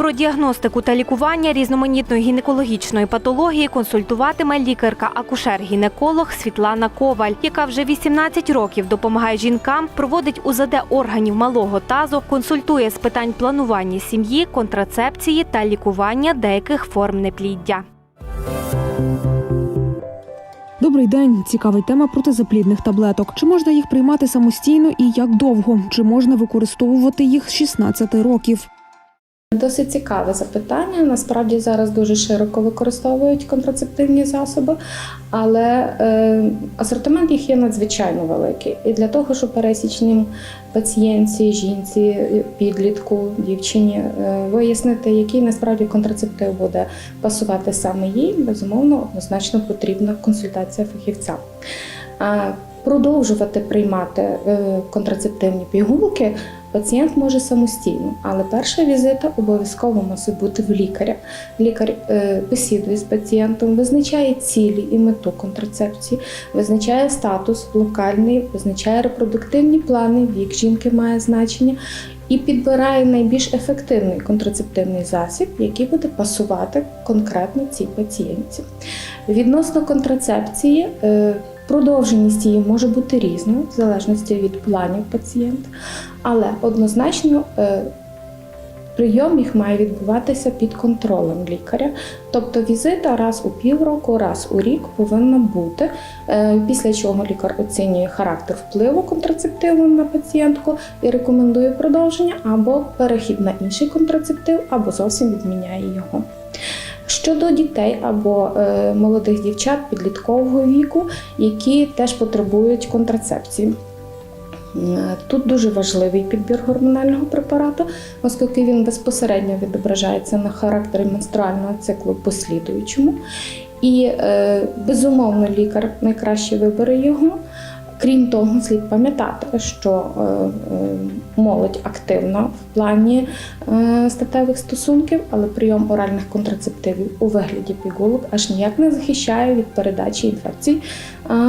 Про діагностику та лікування різноманітної гінекологічної патології консультуватиме лікарка-акушер-гінеколог Світлана Коваль, яка вже 18 років допомагає жінкам, проводить УЗД органів малого тазу, консультує з питань планування сім'ї, контрацепції та лікування деяких форм непліддя. Добрий день. Цікавий тема протизаплідних таблеток. Чи можна їх приймати самостійно і як довго? Чи можна використовувати їх з 16 років? Досить цікаве запитання. Насправді зараз дуже широко використовують контрацептивні засоби, але е, асортимент їх є надзвичайно великий. І для того, щоб пересічним пацієнтці, жінці, підлітку, дівчині е, вияснити, який насправді контрацептив буде пасувати саме їй, безумовно, однозначно потрібна консультація фахівця. Продовжувати приймати е, контрацептивні пігулки пацієнт може самостійно, але перша візита обов'язково мусить бути в лікаря. Лікар е, бесідує з пацієнтом, визначає цілі і мету контрацепції, визначає статус локальний, визначає репродуктивні плани, вік жінки має значення і підбирає найбільш ефективний контрацептивний засіб, який буде пасувати конкретно цій пацієнтці. Відносно контрацепції, е, продовженість її може бути різною, в залежності від планів пацієнта, але однозначно е, прийом їх має відбуватися під контролем лікаря. Тобто візита раз у півроку, раз у рік повинна бути, е, після чого лікар оцінює характер впливу контрацептиву на пацієнтку і рекомендує продовження або перехід на інший контрацептив, або зовсім відміняє його. Щодо дітей або е, молодих дівчат підліткового віку, які теж потребують контрацепції. Е, Тут дуже важливий підбір гормонального препарату, оскільки він безпосередньо відображається на характері менструального циклу послідуючому. І е, безумовно лікар найкраще вибере його. Крім того, слід пам'ятати, що е, е, молодь активна в плані е, статевих стосунків, але прийом оральних контрацептивів у вигляді пігулок аж ніяк не захищає від передачі інфекцій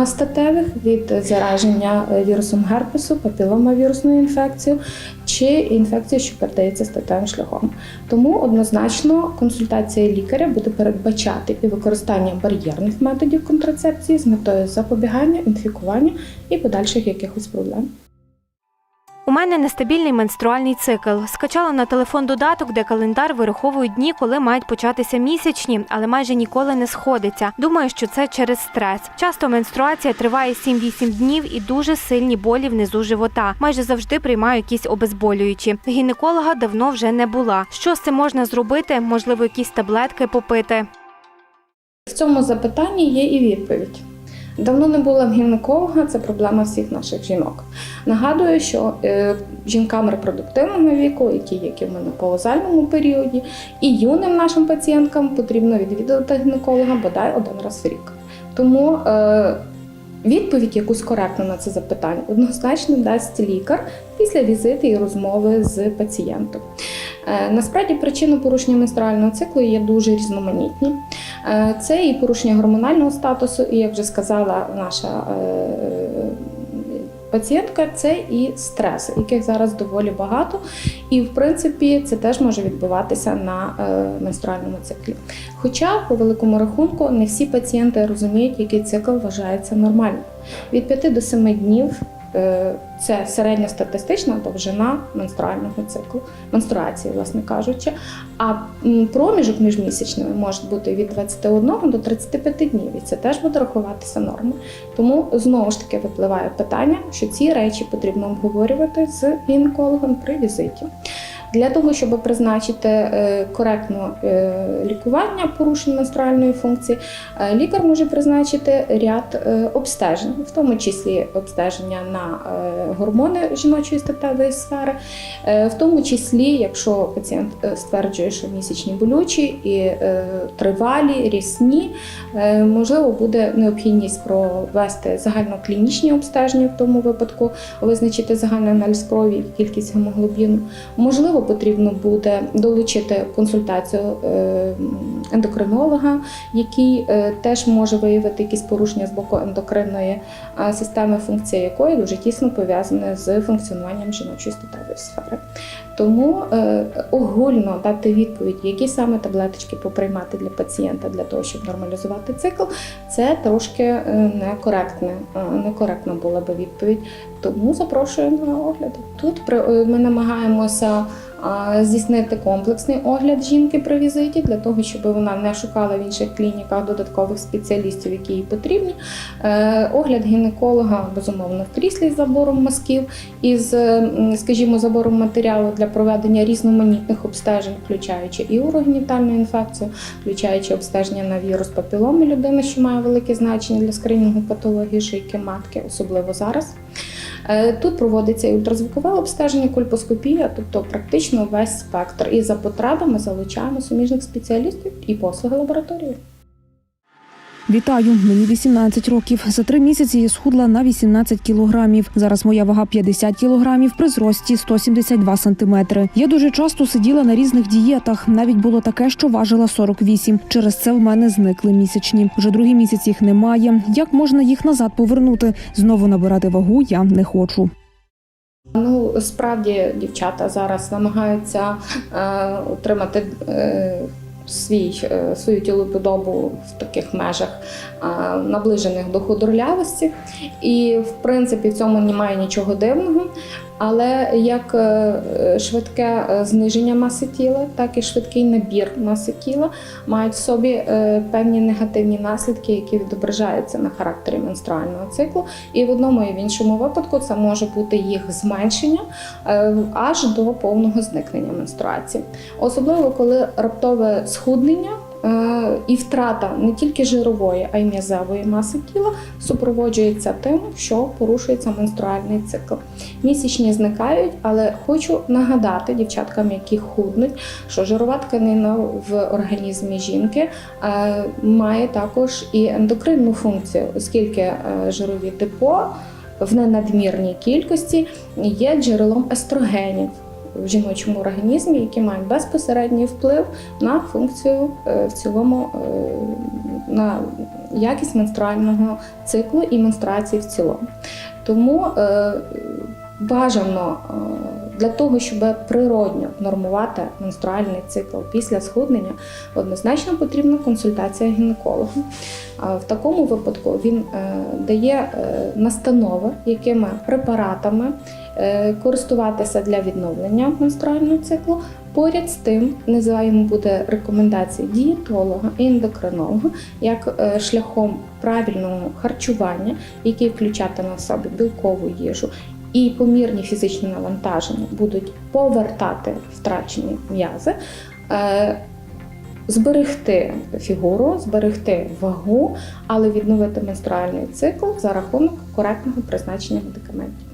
статевих, від зараження е, вірусом герпесу, папіломавірусною інфекцією чи інфекцією, що передається статевим шляхом. Тому однозначно консультація лікаря буде передбачати і використання бар'єрних методів контрацепції з метою запобігання, інфікування і подальших якихось проблем. У мене нестабільний менструальний цикл. Скачала на телефон додаток, де календар вираховують дні, коли мають початися місячні, але майже ніколи не сходиться. Думаю, що це через стрес. Часто менструація триває 7-8 днів і дуже сильні болі внизу живота. Майже завжди приймаю якісь обезболюючі. Гінеколога давно вже не була. Що з цим можна зробити? Можливо, якісь таблетки попити. В цьому запитанні є і відповідь. Давно не була в гінеколога, це проблема всіх наших жінок. Нагадую, що е, жінкам репродуктивного віку, які є в менопаузальному періоді, і юним нашим пацієнткам потрібно відвідувати гінеколога бодай один раз в рік. Тому е, відповідь якусь коректну на це запитання однозначно дасть лікар після візиту і розмови з пацієнтом. Е, Насправді причини порушення менструального циклу є дуже різноманітні. Е, Це і порушення гормонального статусу, і як вже сказала наша е, пацієнтка, це і стрес, яких зараз доволі багато. І в принципі це теж може відбуватися на е, менструальному циклі. Хоча, по великому рахунку, не всі пацієнти розуміють, який цикл вважається нормальним. Від 5 до 7 днів це середньостатистична довжина менструального циклу, менструації, власне кажучи. А проміжок між місячними може бути від 21 до 35 днів, і це теж буде рахуватися нормою. Тому знову ж таки випливає питання, що ці речі потрібно обговорювати з гінекологом при візиті. Для того, щоб призначити е, коректне лікування порушень менструальної функції, е, лікар може призначити ряд е, обстежень, в тому числі обстеження на гормони жіночої статевої сфери, в тому числі, якщо пацієнт стверджує, що місячні болючі і тривалі, рісні, можливо, буде необхідність провести загальноклінічні обстеження в тому випадку, визначити загальний аналіз крові кількість гемоглобіну. Можливо, потрібно буде долучити консультацію е, ендокринолога, який е, теж може виявити якісь порушення з боку ендокринної системи, функція якої дуже тісно пов'язана з функціонуванням жіночої статевої сфери. Тому е, огульно дати відповідь, які саме таблеточки поприймати для пацієнта для того, щоб нормалізувати цикл, це трошки некоректне, некоректна була би відповідь. Тому запрошую на огляд. Тут ми намагаємося здійснити комплексний огляд жінки при візиті для того, щоб вона не шукала в інших клініках додаткових спеціалістів, які їй потрібні. Е, Огляд гінеколога безумовно в кріслі з забором мазків і з, м, скажімо, забором матеріалу для проведення різноманітних обстежень, включаючи і урогенітальну інфекцію, включаючи обстеження на вірус папіломи людини, що має велике значення для скринінгу патології шийки матки, особливо зараз. Е, Тут проводиться і ультразвукове обстеження, кольпоскопія, тобто практично весь спектр. І за потребами залучаємо суміжних спеціалістів і послуги лабораторії. Вітаю, мені 18 років. За три місяці я схудла на 18 кілограмів. Зараз моя вага 50 кілограмів при зрості 172 сантиметри. Я дуже часто сиділа на різних дієтах. Навіть було таке, що важила 48. Через це в мене зникли місячні. Вже другий місяць їх немає. Як можна їх назад повернути? Знову набирати вагу я не хочу. Ну, справді дівчата зараз намагаються е, отримати е, свій, е, свою тілоподобу в таких межах наближених до худорлявості. І, в принципі, в цьому немає нічого дивного. Але як е, швидке е, зниження маси тіла, так і швидкий набір маси тіла мають в собі е, певні негативні наслідки, які відображаються на характері менструального циклу. І в одному і в іншому випадку це може бути їх зменшення аж до повного зникнення менструації. Особливо коли раптове схуднення. Е, І втрата не тільки жирової, а й м'язевої маси тіла супроводжується тим, що порушується менструальний цикл. Місячні зникають, але хочу нагадати дівчаткам, які худнуть, що жирова тканина в організмі жінки е, має також і ендокринну функцію, оскільки е, жирові депо в ненадмірній кількості є джерелом естрогенів. В жіночому організмі, які мають безпосередній вплив на функцію е, в цілому е, на якість менструального циклу і менструації в цілому. Тому е, бажано для того, щоб природньо нормувати менструальний цикл після схуднення, однозначно потрібна консультація гінеколога. В такому випадку він е, дає е, настанови, якими препаратами е, користуватися для відновлення менструального циклу. Поряд з тим, йому буде рекомендації дієтолога і ендокринолога як шляхом правильного харчування, який включатиме в себе білкову їжу. І помірні фізичні навантаження будуть повертати втрачені м'язи, е, зберегти фігуру, зберегти вагу, але відновити менструальний цикл за рахунок коректного призначення медикаментів.